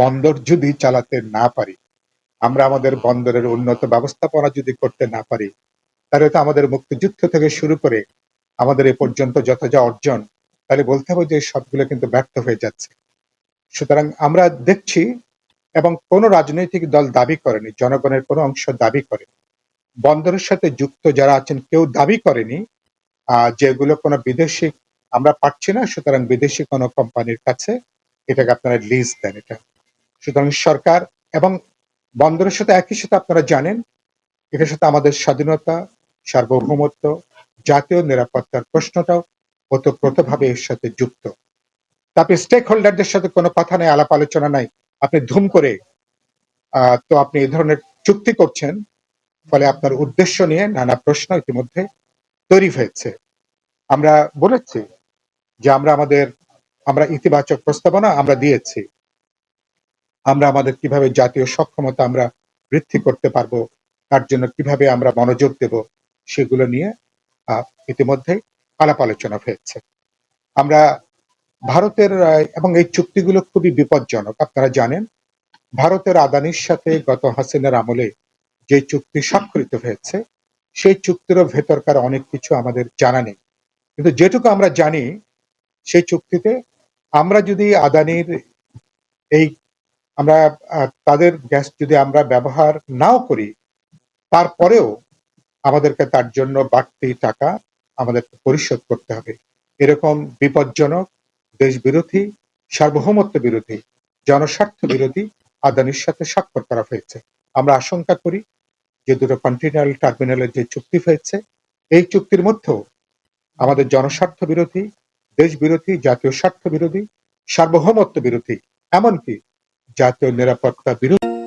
বন্দর যদি চালাতে না পারি, আমরা আমাদের বন্দরের উন্নত ব্যবস্থাপনা যদি করতে না পারি, তাহলে তো আমাদের মুক্তিযুদ্ধ থেকে শুরু করে আমাদের এ পর্যন্ত যত যা অর্জন, তাহলে বলতে হবে যে সবগুলো কিন্তু ব্যর্থ হয়ে যাচ্ছে। সুতরাং আমরা দেখছি এবং কোন রাজনৈতিক দল দাবি করেনি, জনগণের কোনো অংশ দাবি করেনি। বন্দরের সাথে যুক্ত যারা আছেন কেউ দাবি করেনি যেগুলো কোনো বিদেশি আমরা পাচ্ছি না, সুতরাং বিদেশি কোনো কোম্পানির কাছে এটাকে আপনারা লিজ দেন, এটা সুতরাং সরকার এবং বন্দরের সাথে একই সাথে আপনারা জানেন, এটার সাথে আমাদের স্বাধীনতা, সার্বভৌমত্ব, জাতীয় নিরাপত্তার প্রশ্নটাও ওতপ্রোতভাবে এর সাথে যুক্ত। তারপরে স্টেক হোল্ডারদের সাথে কোনো কথা নেই, আলাপ আলোচনা নাই, আপনি ধুম করে তো আপনি এই ধরনের চুক্তি করছেন, ফলে আপনার উদ্দেশ্য নিয়ে নানা প্রশ্ন ইতিমধ্যে তৈরি হয়েছে। আমরা বলেছি যে আমরা আমাদের, আমরা ইতিবাচক প্রস্তাবনা আমরা দিয়েছি। আমরা আমাদের কীভাবে জাতীয় সক্ষমতা আমরা বৃদ্ধি করতে পারব, তার জন্য কীভাবে আমরা মনোযোগ দেব, সেগুলো নিয়ে ইতিমধ্যে আলাপ আলোচনা হয়েছে। আমরা ভারতের এবং এই চুক্তিগুলো খুবই বিপজ্জনক, আপনারা জানেন। ভারতের আদানির সাথে গত হাসিনার আমলে যে চুক্তি স্বাক্ষরিত হয়েছে, সেই চুক্তিরও ভেতরকার অনেক কিছু আমাদের জানা নেই। কিন্তু যেটুকু আমরা জানি, সেই চুক্তিতে আমরা যদি আদানির এই আমরা তাদের গ্যাস যদি আমরা ব্যবহার নাও করি, তারপরেও আমাদেরকে তার জন্য বাড়তি টাকা আমাদেরকে পরিশোধ করতে হবে। এরকম বিপজ্জনক দেশ বিরোধী সার্বভৌমত্ব বিরোধী, জনস্বার্থ বিরোধী আদানির সাথে স্বাক্ষর করা হয়েছে। আমরা আশঙ্কা করি যে দুটো কন্টেনার টার্মিনালের যে চুক্তি হয়েছে, এই চুক্তির মধ্যেও আমাদের জনস্বার্থ বিরোধী দেশ বিরোধী জাতীয় স্বার্থ বিরোধী, সার্বভৌমত্ব বিরোধী, এমনকি জাতীয় নিরাপত্তা বিরোধী